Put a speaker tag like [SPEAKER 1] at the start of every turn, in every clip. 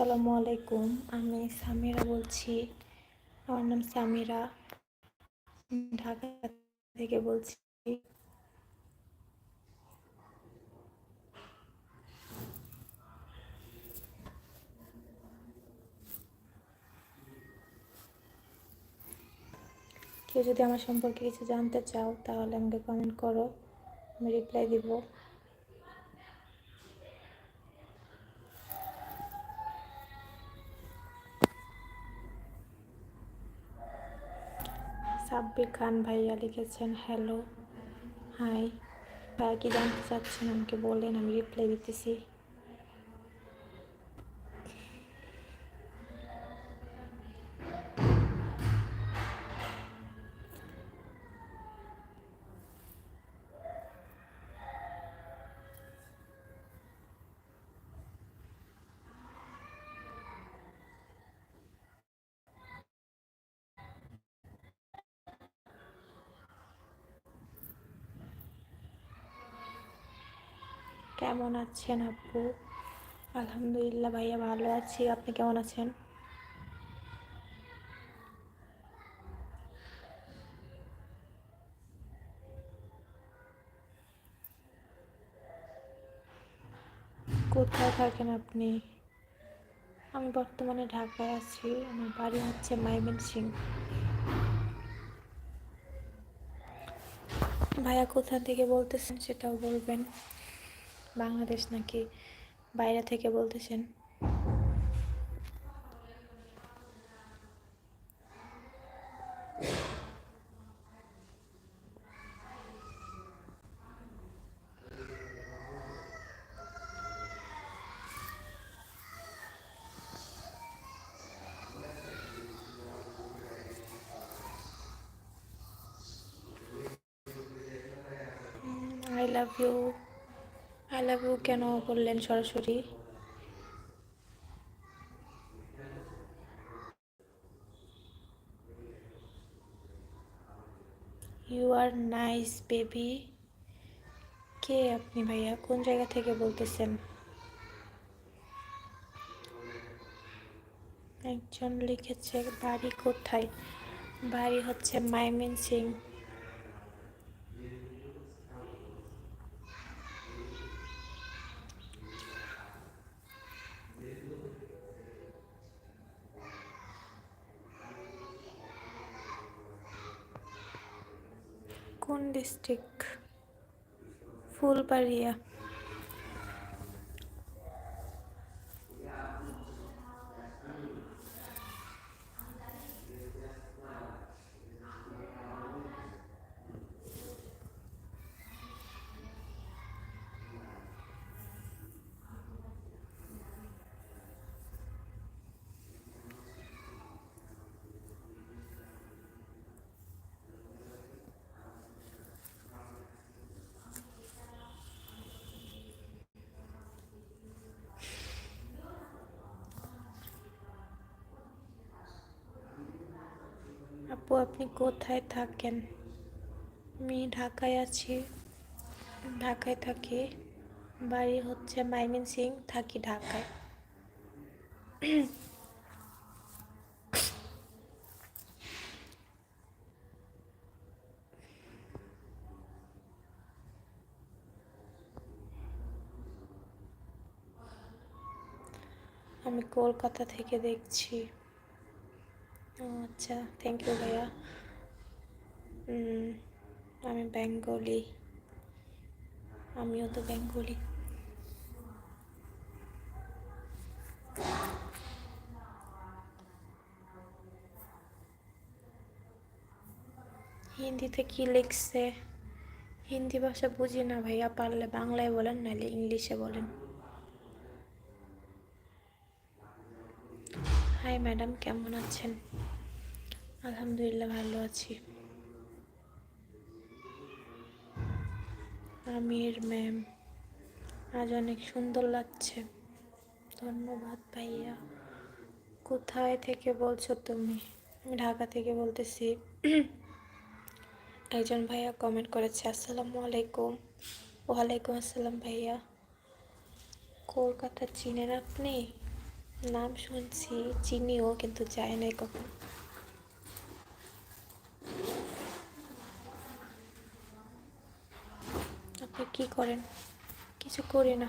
[SPEAKER 1] আসসালামু আলাইকুম, আমি সামিরা বলছি। আমার নাম সামিরা। ঢাকা থেকে বলছি। কেউ যদি আমার সম্পর্কে কিছু জানতে চাও, তাহলে আমাকে কমেন্ট করো, আমি রিপ্লাই দিব। খান ভাইয়া লিখেছেন হ্যালো হাই। ভাইয়া কি জানতে চাচ্ছেন আমাকে বলেন আমি রিপ্লাই দিতেছি। কেমন আছেন আপু? আলহামদুলিল্লাহ ভাইয়া ভালো আছি। আপনি কেমন আছেন? কোথায় থাকেন আপনি? আমি বর্তমানে ঢাকায় আছি। আমার বাড়ি হচ্ছে মাইমেন সিং ভাইয়া কোথা থেকে বলতেছেন সেটাও বলবেন। বাংলাদেশ নাকি বাইরে থেকে বলতেছেন I love you. I love you কেন বললেন সরাসরি? ইউ আর নাইস বেবি কে আপনি ভাইয়া? কোন জায়গা থেকে বলতেছেন? একজন লিখেছে, বাড়ি কোথায়? বাড়ি হচ্ছে মাইমিন সিং কোন ডিস্ট্রিক্ট ফুলবাড়িয়া। আপু আপনি কোথায় থাকেন? আমি ঢাকায় আছি। ঢাকায় থাকি। বাড়ি হচ্ছে মাইমিন সিং, থাকি ঢাকায়। আমি কলকাতা থেকে দেখছি। আচ্ছা থ্যাংক ইউ ভাইয়া। আমি বেঙ্গলি। আমিও তো বেঙ্গলি। হিন্দিতে কি লিখছে? হিন্দি ভাষা বুঝি না ভাইয়া, পারলে বাংলায় বলেন, নাহলে ইংলিশে বলেন। হাই ম্যাডাম কেমন আছেন? আলহামদুলিল্লাহ ভালো আছি। আমির ম্যাম, আজ অনেক সুন্দর লাগছে। ধন্যবাদ ভাইয়া। কোথায় থেকে বলছো তুমি? আমি ঢাকা থেকে বলতেছি। একজন ভাইয়া কমেন্ট করেছে, আসসালামু আলাইকুম। ওয়ালাইকুম আসসালাম ভাইয়া। কলকাতা চিনেন আপনি? নাম শুনছি, চিনিও কিন্তু যায় নাই কখন আপনি কি করেন? কিছু করি না।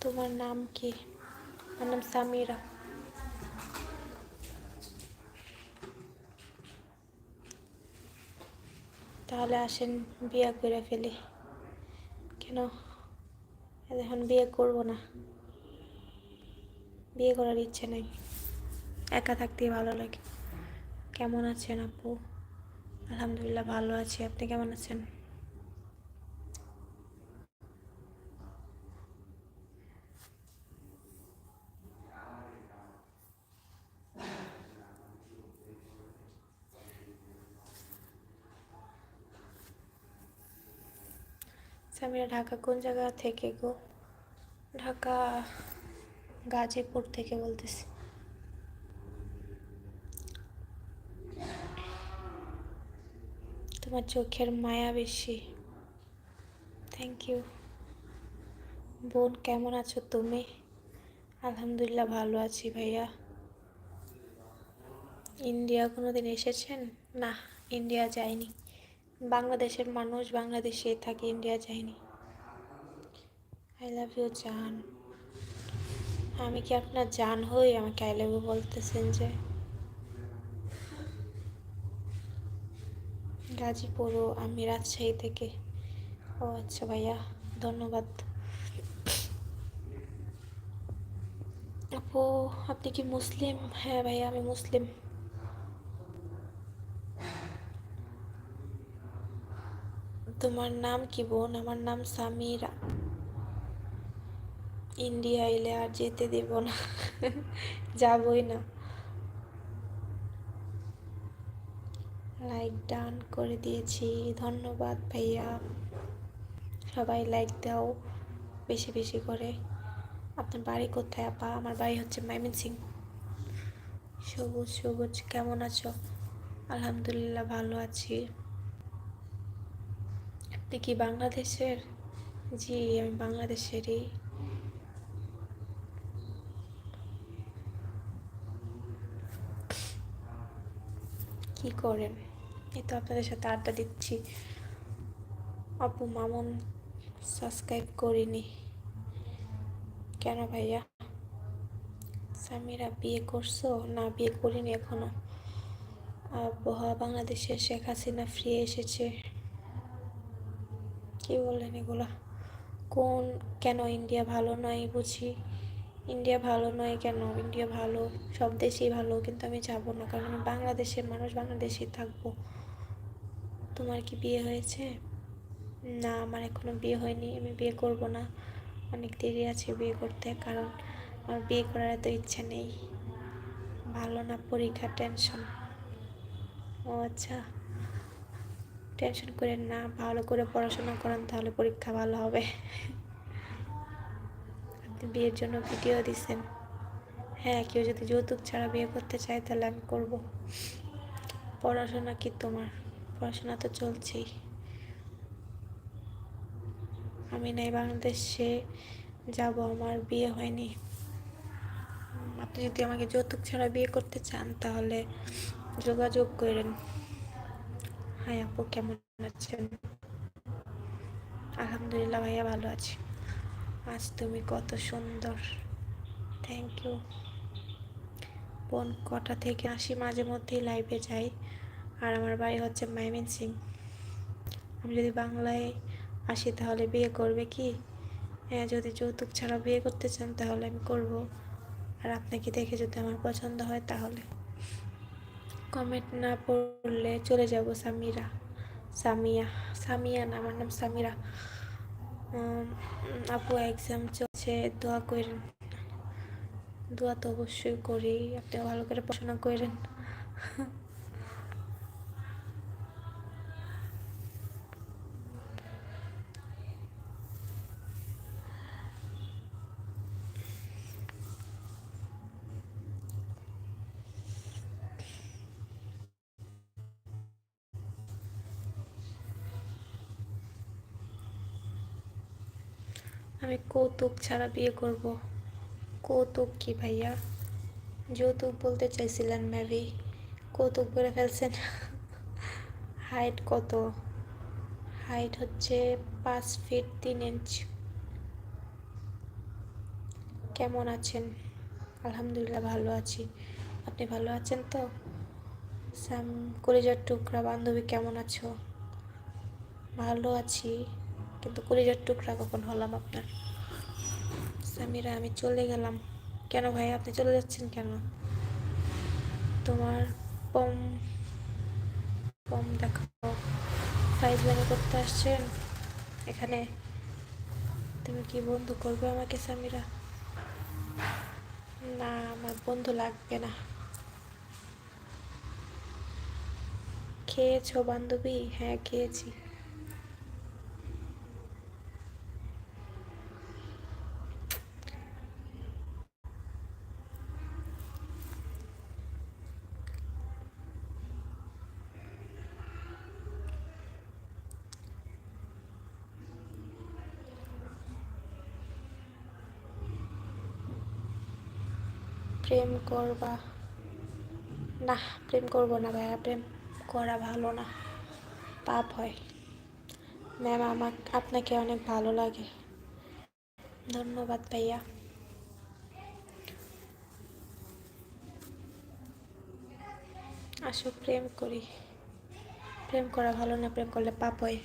[SPEAKER 1] তোমার নাম কি? আমার নাম সামিরা। তাহলে আসেন বিয়া করে ফেলি। কেন? এখন বিয়ে করব না। বিয়ে করার ইচ্ছে নেই। একা থাকতে ভালো লাগে। কেমন আছেন আপু? আলহামদুলিল্লাহ ভালো আছি। আপনি কেমন আছেন? সামিরা ঢাকা কোন জায়গা থেকে গো? ঢাকা গাজীপুর থেকে বলতেছি। তোমার চোখের মায়া বেশি। থ্যাংক ইউ বোন, কেমন আছো তুমি? আলহামদুলিল্লাহ ভালো আছি ভাইয়া। ইন্ডিয়া কোনো দিন এসেছেন? না, ইন্ডিয়া যাইনি। বাংলাদেশের মানুষ বাংলাদেশে থাকে ইন্ডিয়া যায়নি আই লাভ ইউ জান। আমি কি আপনার জান হই? আমাকে আই লাভ ইউ বলতেছেন যে। গাজীপুরও আমি রাজশাহী থেকে। ও আচ্ছা ভাইয়া, ধন্যবাদ। আপু, আপনি কি মুসলিম? হ্যাঁ ভাইয়া, আমি মুসলিম। তোমার নাম কি বোন? আমার নাম সামিরা। ইন্ডিয়া এলে আর যেতে দেব না। যাবই না। লাইক ডান করে দিয়েছি। ধন্যবাদ ভাইয়া। সবাই লাইক দাও বেশি বেশি করে। আপনার বাড়ি কোথায় আপা? আমার বাড়ি হচ্ছে মাইমিন সিং সবুজ সবুজ। কেমন আছো? আলহামদুলিল্লাহ ভালো আছি। আপনি কি বাংলাদেশের? জি, আমি বাংলাদেশেরই। কি করেন? এই তো আপনাদের সাথে আড্ডা দিচ্ছি। আপু, মামুন সাবস্ক্রাইব করিনি। কেন ভাইয়া? সামিরা বিয়ে করছ? না, বিয়ে করিনি এখনও। আবহাওয়া বাংলাদেশে শেখ হাসিনা ফ্রি এসেছে। কি বললেন এগুলা? কোন, কেন ইন্ডিয়া ভালো নয় বুঝি? ইন্ডিয়া ভালো নয় কেন? ইন্ডিয়া ভালো, সব দেশেই ভালো, কিন্তু আমি যাব না, কারণ আমি বাংলাদেশের মানুষ, বাংলাদেশেই থাকব। তোমার কি বিয়ে হয়েছে? না, আমার এখনও বিয়ে হয়নি, আমি বিয়ে করব না। অনেক দেরি আছে বিয়ে করতে, কারণ আমার বিয়ে করার এত ইচ্ছা নেই। ভালো না পরীক্ষা টেনশন ও আচ্ছা। টেনশন করেন না, ভালো করে পড়াশোনা করেন তাহলে পরীক্ষা ভালো হবে। আপনি বিয়ের জন্য ভিডিও দিচ্ছেন হ্যাঁ কেউ যদি যৌতুক ছাড়া বিয়ে করতে চায় তাহলে আমি করব। পড়াশোনা কি তোমার? পড়াশোনা তো চলছেই। আমি নাই বাংলাদেশে যাব, আমার বিয়ে হয়নি। আপনি যদি আমাকে যৌতুক ছাড়া বিয়ে করতে চান তাহলে যোগাযোগ করেন। হাই আপু কেমন আছেন? আলহামদুলিল্লাহ ভাইয়া ভালো আছি। আজ তুমি কত সুন্দর। থ্যাংক ইউ বোন, কটা থেকে আসি? মাঝে মধ্যেই লাইভে যাই। আর আমার বাড়ি হচ্ছে মাইমিন সিং। আমি যদি বাংলায় আসি তাহলে বিয়ে করবে কি? হ্যাঁ যদি যৌতুক ছাড়া বিয়ে করতে চান তাহলে আমি করব। আর আপনাকে দেখে যদি আমার পছন্দ হয় তাহলে। কমেন্ট না পড়লে চলে যাব সামিরা, সামিয়া সামিয়া না, আমার নাম সামিরা। আপু এক্সাম চলছে, দোয়া করেন। দোয়া তো অবশ্যই করি, আপনি ভালো করে পড়াশোনা করেন। আমি কৌতুক ছাড়া বিয়ে করব। কৌতুক কি ভাইয়া? যৌতুক বলতে চাইছিলেন মেবি কৌতুক বলে ফেলছেন। হাইট কত? হাইট হচ্ছে পাঁচ ফিট তিন ইঞ্চ। কেমন আছেন? আলহামদুলিল্লাহ ভালো আছি। আপনি ভালো আছেন তো? সাম, কলিজার টুকরা বান্ধবী কেমন আছো? ভালো আছি। কিন্তু কলিজার টুকরা কখন হলাম আপনার? সামিরা, আমি চলে গেলাম। কেন ভাই, আপনি চলে যাচ্ছেন কেন? তোমার পম পম দেখো ফাইজলামি করতে আসছেন? এখানে। তুমি কি বন্ধু করবে আমাকে, সামিরা? না, আমার বন্ধু লাগবে না। খেয়েছো বান্ধবী? হ্যাঁ খেয়েছি। প্রেম করবা? না, প্রেম করব না ভাইয়া, প্রেম করা ভালো না। পাপ হয়। ম্যাম আমার আপনাকে অনেক ভালো লাগে। ধন্যবাদ ভাইয়া। আসো, প্রেম করি। প্রেম করা ভালো না, প্রেম করলে পাপ হয়।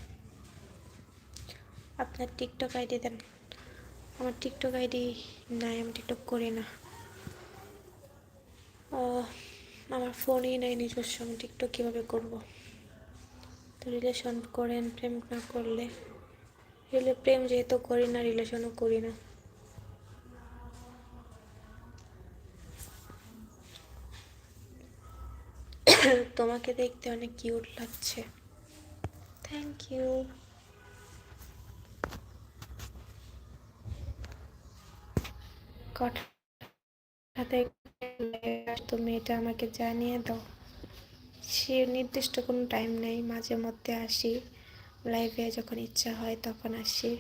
[SPEAKER 1] আপনার টিকটক আইডি দেন। আমার টিকটক আইডি নাই, আমি টিকটক করি না। আমার ফোনই নাই, নিজের আমি টিকটক কীভাবে করব? তো রিলেশন করেন, প্রেম না করলে। রিলে প্রেম যেহেতু করি না, রিলেশনও করি না। তোমাকে দেখতে অনেক কিউট লাগছে। থ্যাংক ইউ কটা তুমি এটা আমাকে জানিয়ে দাও। সে নির্দিষ্ট কোনো টাইম নেই, মাঝে মধ্যে আসি। লাইভে যখন ইচ্ছা হয় তখন আসি।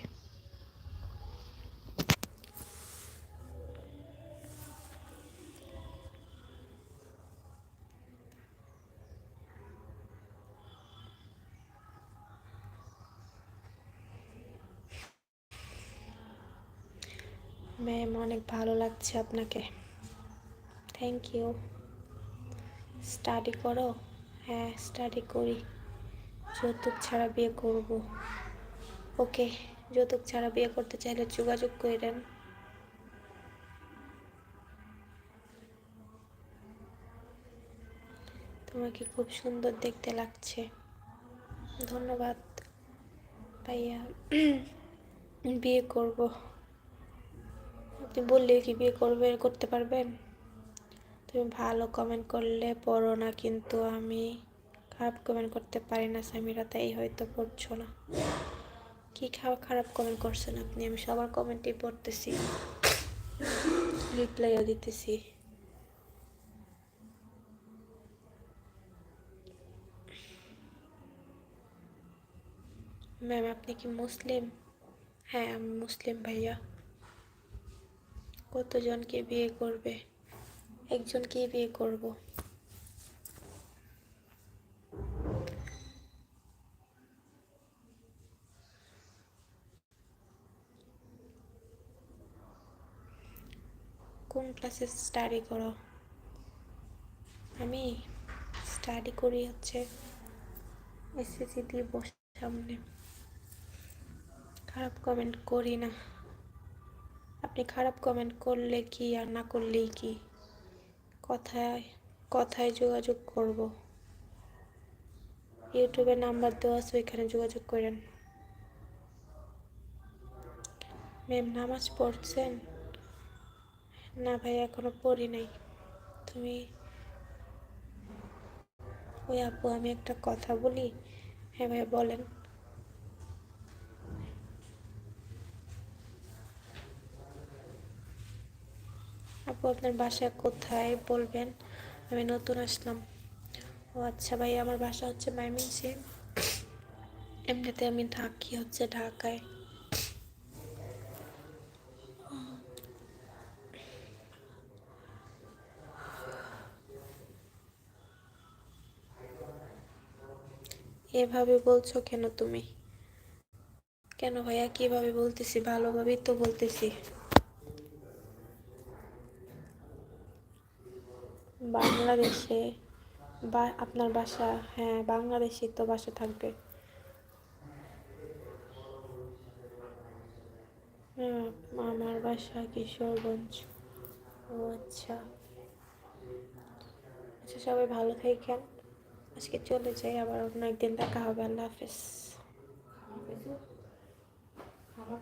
[SPEAKER 1] ম্যাম অনেক ভালো লাগছে আপনাকে। থ্যাংক ইউ স্টাডি করো? হ্যাঁ স্টাডি করি। যৌতুক ছাড়া বিয়ে করব। ওকে, যৌতুক ছাড়া বিয়ে করতে চাইলে যোগাযোগ করে করেন তোমাকে খুব সুন্দর দেখতে লাগছে। ধন্যবাদ, ভাইয়া। বিয়ে করব। আপনি বললে কি বিয়ে করবে, করতে পারবেন? তুমি ভালো কমেন্ট করলে পড়ো না, কিন্তু আমি খারাপ কমেন্ট করতে পারি না, সামিরা, তাই হয়তো পড়ছো না। কি খাওয়া খারাপ কমেন্ট করছেন আপনি? আমি সবার কমেন্টই পড়তেছি। রিপ্লাইও দিতেছি। ম্যাম আপনি কি মুসলিম? হ্যাঁ আমি মুসলিম ভাইয়া। কতজনকে বিয়ে করবে? একজনকে বিয়ে করব। কোন ক্লাসে স্টাডি করো? আমি স্টাডি করি হচ্ছে এসএসসি দিয়ে বসে সামনে। খারাপ কমেন্ট করি না। আপনি খারাপ কমেন্ট করলে কি আর না করলেই কি? কথায় কথায় যোগাযোগ করব। ইউটিউবে নাম্বার দেওয়া আছে, ওইখানে যোগাযোগ করেন। ম্যাম, নামাজ পড়ছেন? না ভাই, এখনও পড়ি নাই। তুমি, ওই আপু, আমি একটা কথা বলি? হ্যাঁ ভাই, বলেন। আপনার বাসা কোথায় বলবেন? আমি নতুন আসলাম। ও আচ্ছা ভাই, আমার বাসা হচ্ছে মাইমিনসিং। এমনিতে আমি থাকি হচ্ছে ঢাকায়। এভাবে বলছো কেন তুমি? কেন ভাইয়া, কীভাবে বলতেছি? ভালোভাবেই তো বলতেছি। বাংলাদেশে বা আপনার বাসা হ্যাঁ বাংলাদেশে তো বাসা থাকবে। আমার বাসা কিশোরগঞ্জ। ও আচ্ছা। আচ্ছা সবাই ভালো থাকেন। আজকে চলে যাই, আবার অন্য একদিন দেখা হবে। আল্লাহ হাফেজ।
[SPEAKER 2] খাবার